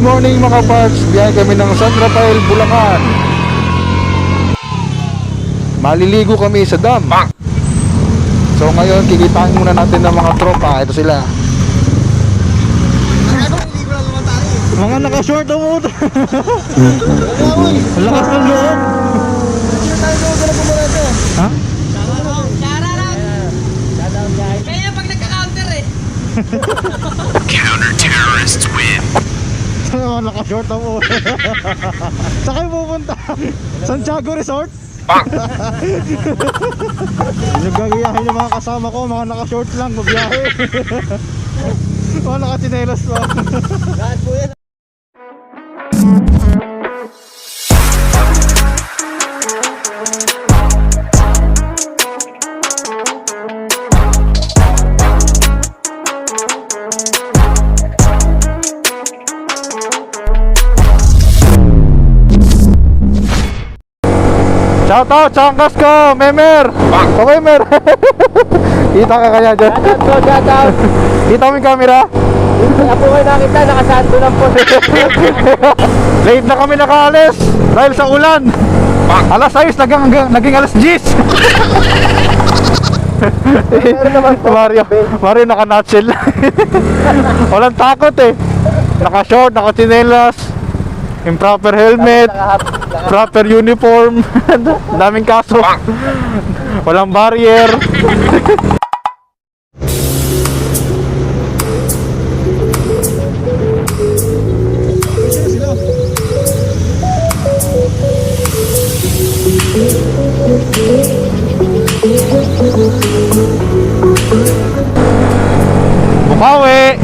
Good morning mga parts. Biyahe kami ng San Rafael, Bulacan. Maliligo kami sa dam. So ngayon, kikitain muna natin ng mga tropa. Ito sila. Mga naka-short ang motor. Ang lakas ng loob. Ha? Kaya pag nagka-counter eh. Counter terrorists win. Mga naka-short ang motor. Saan kayo pupunta? Santiago Resort? Nagagayahin yung mga kasama ko, mga naka-short lang, mabiyahe. mga naka-chinelas pa. Shoutout, Changas ko, Memer! O Memer! Kita ka kaya dyan? Shoutout po, shoutout. Kita mo yung camera? Ako kayo nakita, nakasanto lang po. Late na kami nakaalis dahil sa ulan. Alas 6, naging, naging alas 10. Mario, Mario naka-nutshell. Walang takot eh. Naka-short, naka-chinelas, improper helmet, proper uniform. Daming kaso. Walang barrier. Bukawi!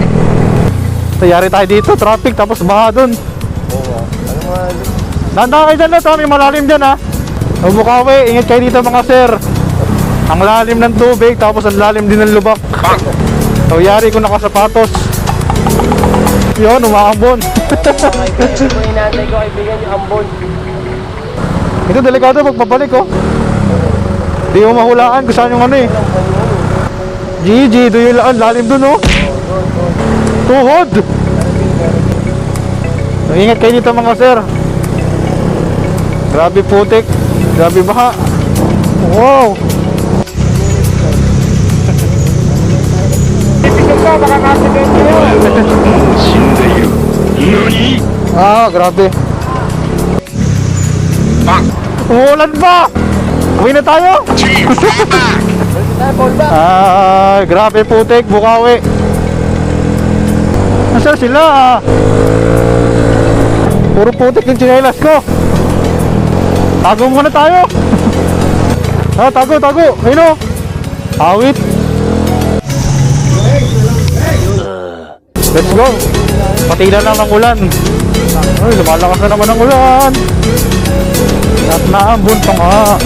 Tayari tayo dito, traffic tapos baha dun. Nanda kayo dyan na, Tommy, malalim dyan ha. O Bukawi, ingat kayo dito mga sir. Ang lalim ng tubig, tapos ang lalim din ng lubak. So, yari ko nakasapatos. Yun, umaambon. Ito delikado pagpabalik oh. Di mo mahulaan kung saan yung ano eh. GG, do you lalim dun oh. Tuhod! Ingat kayo dito mga sir. Grabe putik. Grabe baha. Wow! Ah, grabe. Umuulan pa! Uwi na tayo! Ay, grabe putik, bukawi. Nasaan sila? Puro putik yung chinelas ko. Tago muna tayo. Ah, tago, tago. Ayun o. Awit. Let's go. Patila lang ng ulan. Ay, lumalakas na naman ang ulan. At naambun pa nga.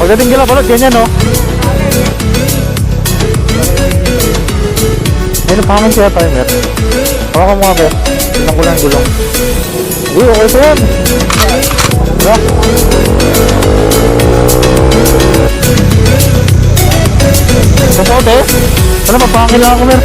Pagdating kila balot, ganyan no. Ayun, pangin kaya tayo, Mer. Hawakan mo nga, Mer. Tingnan ko lang yung gulong. Uy, okay pa yan. Diba? Kapot eh. Ano, mapangin lang ako, Mer.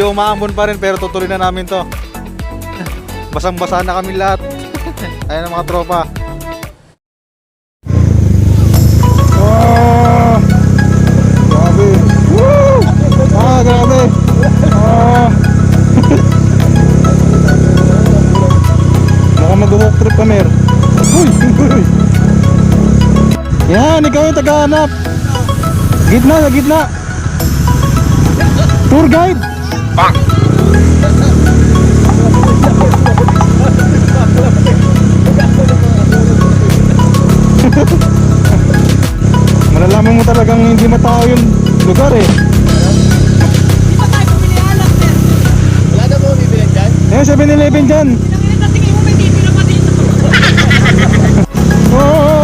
Medyo umaambon pa rin pero tutuloy na namin to. Basang-basa na kami lahat. Ayan ang mga tropa. Oh, grabe. Woo! Ah, grabe. Ah. Baka mag-walk trip ka, Mer. Uy, uy. Yan, ikaw yung tagahanap. Gitna, gitna. Tour guide. Malalaman mo talagang hindi matao yung lugar eh. Wala na po bibilan dyan? Ayun, 7-Eleven dyan. Oh,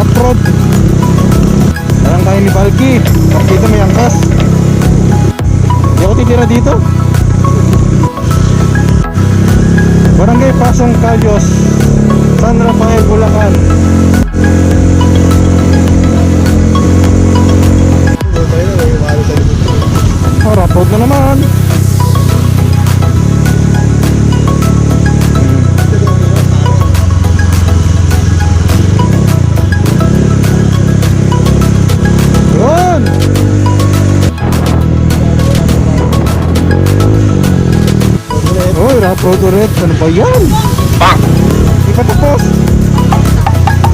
Top road. Parang tayo ni Balki. Dito may angkas. Hindi ako titira dito. Barangay Pasong Cayos, San Rafael, Bulacan. Oh, rough road na naman. Road ulit. Ano ba yan? Di pa tapos.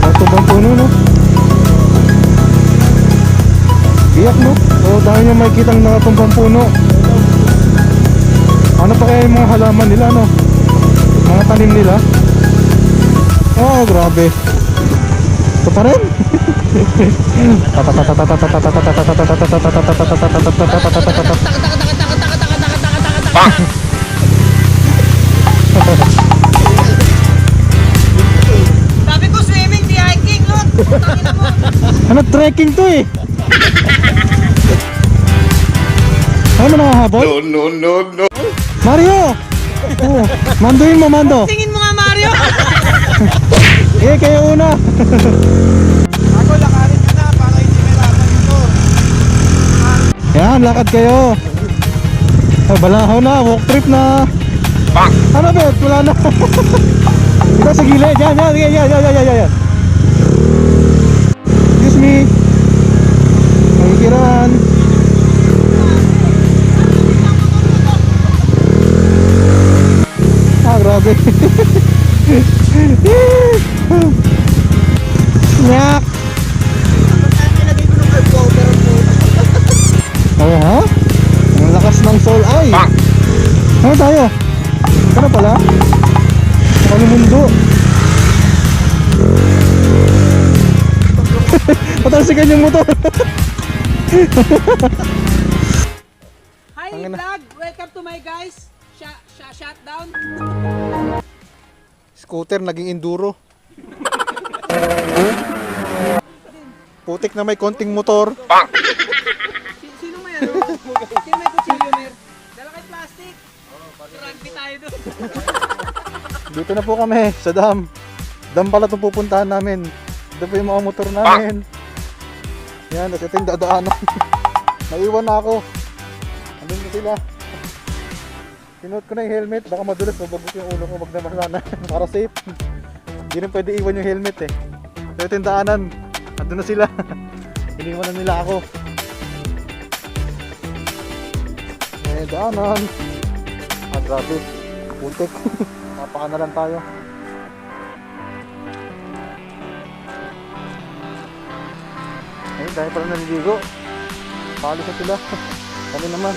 Ito bang puno, no? Iyak no? O dahil niya may kitang nakatumbang puno Ano pa kaya yung mga halaman nila no? Mga tanim nila Oh grabe Ito pa rin Sabi Ano trekking to eh Ano mo nakahabol? No, no, no, no. Mario! Oh, manduin mo mando Tingin mo nga, Mario. Eh kayo una Ako, lakarin ka na para hindi may laman ito. Yan, lakad kayo. Oh, balahaw na, walk trip na. Ano ba? Wala na. Ito sa gilid. Yan, yan, yan, yan, yan, yan, yan, me. Makikiran. Ah, grabe. Nyak. Oh, ha? Ang lakas ng soul ay. Ano tayo? Ano pala? Ano mundo? Patalsikan yung motor. Hi, vlog. Welcome to my guys. Shut, shut, shutdown. Scooter naging enduro. Putik na may konting motor. Si, sino may ano? Sino may kutsilyo, Mer? Dala kay plastic. Rugby tayo doon. Dito na po kami sa dam. Dam pala itong pupuntahan namin. Ito po yung mga motor namin. Yan, yung dadaanan. Naiwan na ako. Andun na sila. Sinuot ko na yung helmet. Baka madulas mabagot yung ulo ko pag naman Para safe. Hindi rin pwede iwan yung helmet eh. So ito yung daanan. Andun na sila. Iniwan na nila ako. Eh, daanan. Ah, grabe. Putik. Napaka na lang tayo. Dahil pala naliligo. Palis na sila. Kami naman.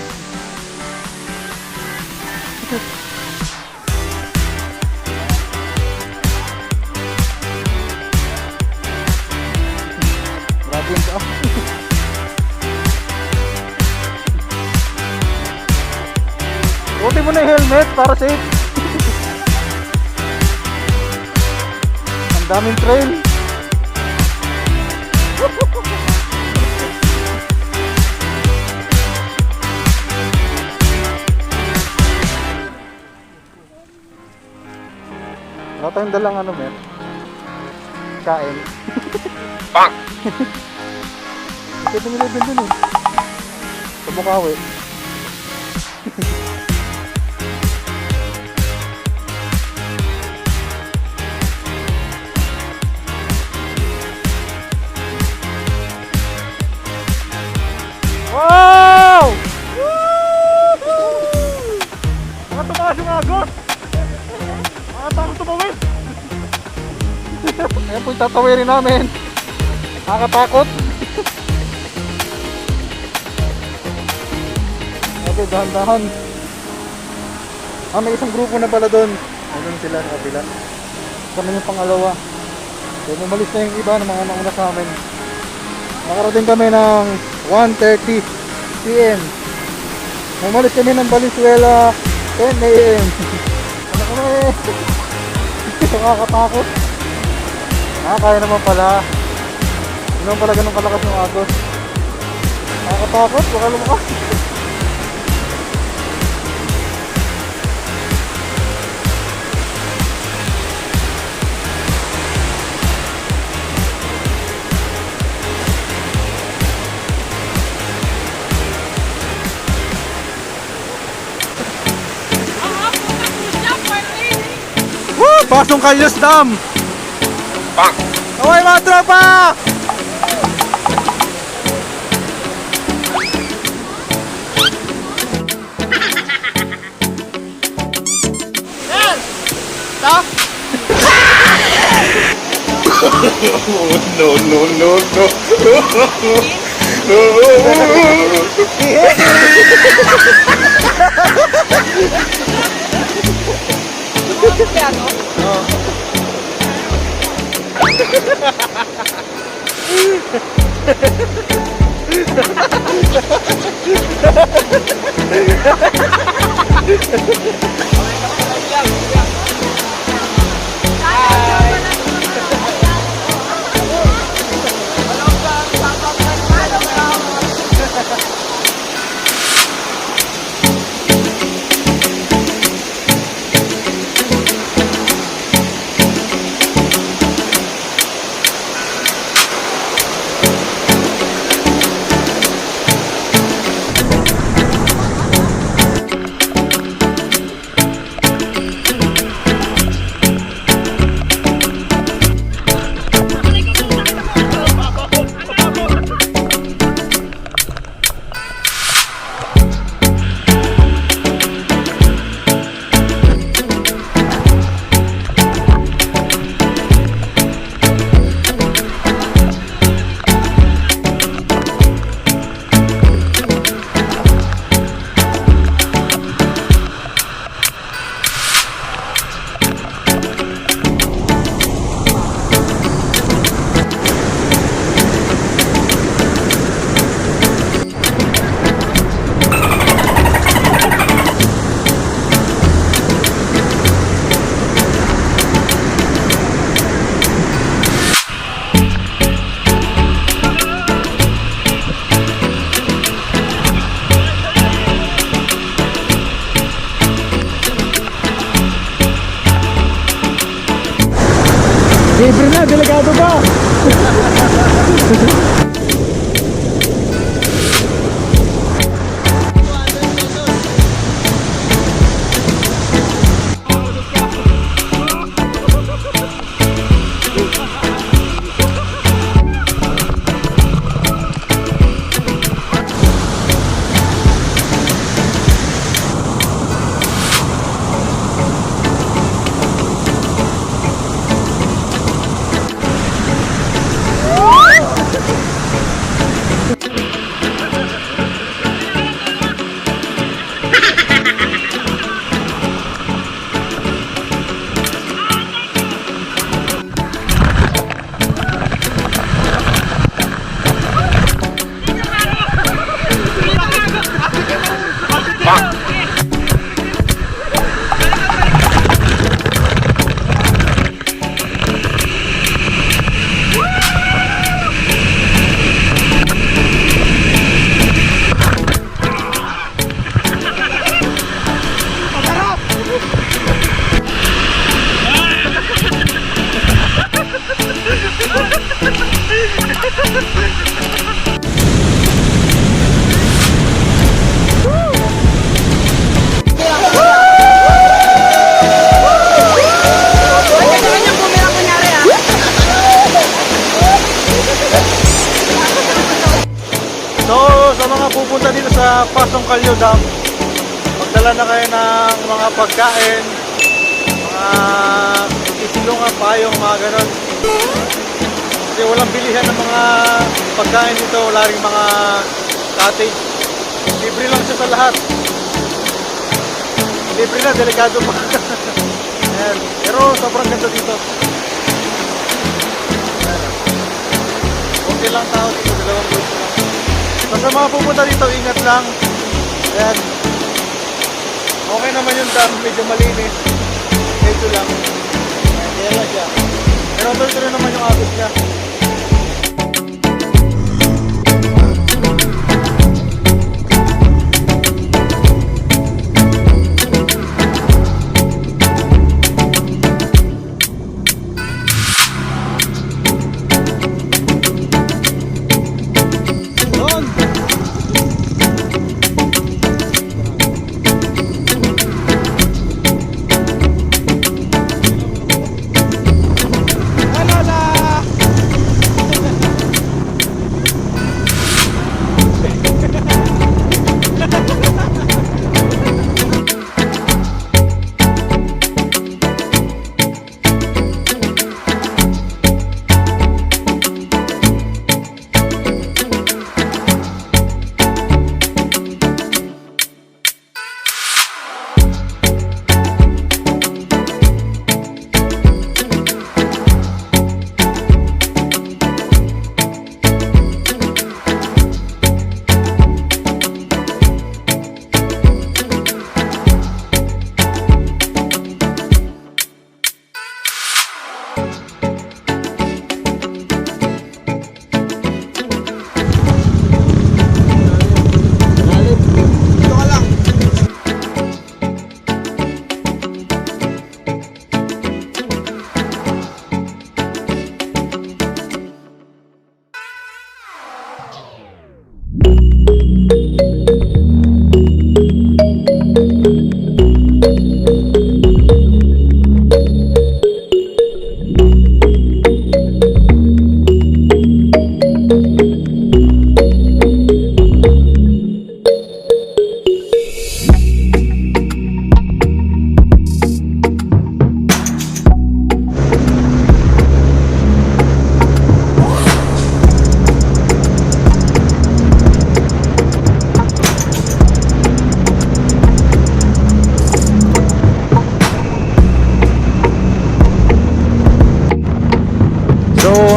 Grabe yung daan. Buti mo na yung helmet para safe. Ang daming trail. Wala tayong dalang ano, men. kain. Bonk. Ito 7-Eleven dun eh. Sa Bukawi. Tatawirin namin. Nakakatakot. Okay, dahan-dahan. Ah, may isang grupo na pala doon. Ayun sila sa kabila. Kami yung pangalawa. So, umalis na yung iba ng mga nauna sa amin. Nakarating kami ng 1.30 p.m. Umalis kami ng Valenzuela 10 a.m. Ano kami? Nakakatakot. Ah, kaya naman pala. Hindi naman pala ganun kalakas yung agos. Nakakatakot, baka lumakas. Pasong Kalyos Dam! Bonk. Away mga tropa! No, no, no, no. Libre nyo dam. Magdala na kayo ng mga pagkain, mga isilungan payong, mga ganon. Kasi walang bilihan ng mga pagkain dito, wala rin mga cottage. Libre lang siya sa lahat. Libre na, delikado pa. Pero sobrang ganda dito. Okay lang tao dito, dalawang group lang. Basta mga pupunta dito, ingat lang. Ayan. Okay naman yung dam, medyo malinis. Medyo lang. Ayan, kaya lang siya. Pero tuloy-tuloy naman yung agos niya.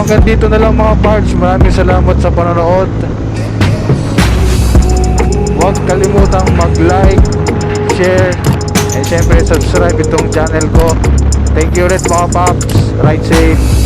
Hanggang dito na lang mga parts. Maraming salamat sa panonood. Huwag kalimutang mag-like, share, and syempre subscribe itong channel ko. Thank you ulit mga paps. Ride safe.